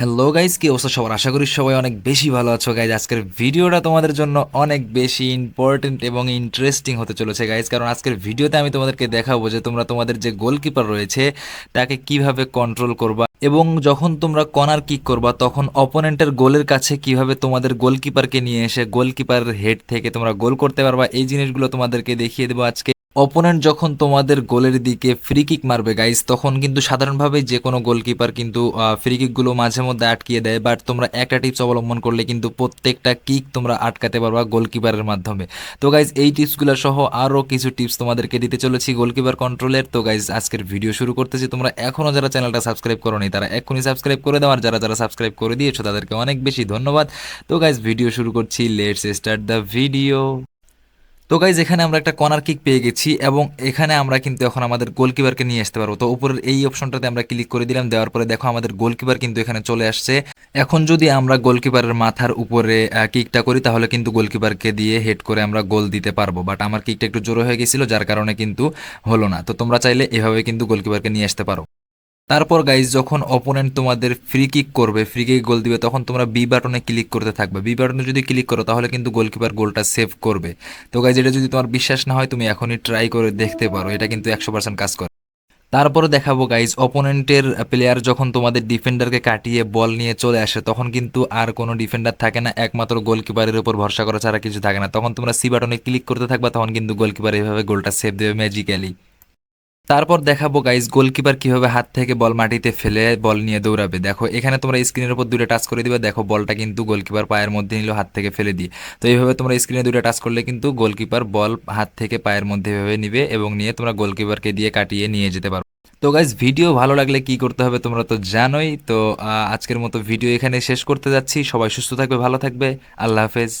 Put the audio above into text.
Hello guys কি অবস্থা সবার? আশা করি সবাই অনেক বেশি ভালো আছো গাইজ আজকের ভিডিওটা তোমাদের জন্য অনেক বেশি ইম্পর্টেন্ট এবং ইন্টারেস্টিং হতে চলেছে গাইজ কারণ আজকের ভিডিওতে আমি তোমাদেরকে দেখাবো যে তোমরা তোমাদের যে গোলকিপার রয়েছে, তাকে কীভাবে কন্ট্রোল করবা এবং যখন তোমরা কর্নার কিক করবা, তখন অপোনেন্টের গোলের কাছে কীভাবে তোমাদের গোলকিপারকে নিয়ে এসে গোলকিপার হেড থেকে তোমরা গোল করতে পারবা, এই জিনিসগুলো তোমাদেরকে দেখিয়ে দেবো আজকে। অপোনেন্ট যখন তোমাদের গোলের দিকে ফ্রি কিক মারবে গাইস তখন কিন্তু সাধারণভাবে যে কোনো গোলকিপার কিন্তু ফ্রি কিকগুলো মাঝে মধ্যে আটকিয়ে দেয় বাট তোমরা একটা টিপস অবলম্বন করলে কিন্তু প্রত্যেকটা কিক তোমরা আটকাতে পারবা গোলকিপারের মাধ্যমে। তো গাইজ এই টিপসগুলো সহ আরও কিছু টিপস তোমাদেরকে দিতে চলেছি গোলকিপার কন্ট্রোলের তো গাইজ আজকের ভিডিও শুরু করতেছি। তোমরা এখনও যারা চ্যানেলটা সাবস্ক্রাইব করো নি তারা এক্ষুনি সাবস্ক্রাইব করে দাও, আর যারা যারা সাবস্ক্রাইব করে দিয়েছ, তাদেরকে অনেক বেশি ধন্যবাদ। তো গাইজ ভিডিও শুরু করছি। লেটস স্টার্ট দ্য ভিডিও তো গাইজ এখানে আমরা একটা কর্নার কিক পেয়ে গেছি এবং এখানে আমরা কিন্তু এখন আমাদের গোলকিপারকে নিয়ে আসতে পারব। তো উপরের এই অপশনটাতে আমরা ক্লিক করে দিলাম, দেওয়ার পরে দেখো আমাদের গোলকিপার কিন্তু এখানে চলে আসছে। এখন যদি আমরা গোলকিপারের মাথার উপরে কিকটা করি, তাহলে কিন্তু গোলকিপারকে দিয়ে হেড করে আমরা গোল দিতে পারব। বাট আমার কিকটা একটু জোরে হয়ে গেছিল, যার কারণে কিন্তু হলো না। তো তোমরা চাইলে এভাবে কিন্তু গোলকিপারকে নিয়ে আসতে পারো। তারপর গাইজ যখন অপোনেন্ট তোমাদের ফ্রি কিক করবে ফ্রি কিক গোল দিবে, তখন তোমরা বি বাটনে ক্লিক করতে থাকবে। বি বাটনে যদি ক্লিক করো, তাহলে কিন্তু গোলকিপার গোলটা সেভ করবে। তো গাইজ এটা যদি তোমার বিশ্বাস না হয়, তুমি এখনই ট্রাই করে দেখতে পারো। এটা কিন্তু একশো পার্সেন্ট কাজ করে। তারপরে দেখাবো গাইজ অপোনেন্টের প্লেয়ার যখন তোমাদের ডিফেন্ডারকে কাটিয়ে বল নিয়ে চলে আসে, তখন কিন্তু আর কোনো ডিফেন্ডার থাকে না। একমাত্র গোলকিপারের উপর ভরসা করা ছাড়া কিছু থাকে না। তখন তোমরা সি বাটনে ক্লিক করতে থাকবা, তখন কিন্তু গোলকিপার এইভাবে গোলটা সেভ দেবে ম্যাজিক্যালি তারপর দেখাবো গাইজ গোলকিপার কীভাবে হাত থেকে বল মাটিতে ফেলে বল নিয়ে দৌড়াবে। দেখো, এখানে তোমরা স্ক্রিনের উপর দুটো টাচ করে দিবে। দেখো, বলটা কিন্তু গোলকিপার পায়ের মধ্যে নিল, হাত থেকে ফেলে দিয়ে। তো এইভাবে তোমরা স্ক্রিনে দুটো টাচ করলে কিন্তু গোলকিপার বল হাত থেকে পায়ের মধ্যে এভাবে নিবে এবং নিয়ে তোমরা গোলকিপারকে দিয়ে কাটিয়ে নিয়ে যেতে পারো। তো গাইজ ভিডিও ভালো লাগলে কি করতে হবে তোমরা তো জানোই। তো আজকের মতো ভিডিও এখানে শেষ করতে যাচ্ছি। সবাই সুস্থ থাকবে, ভালো থাকবে। আল্লাহ হাফেজ।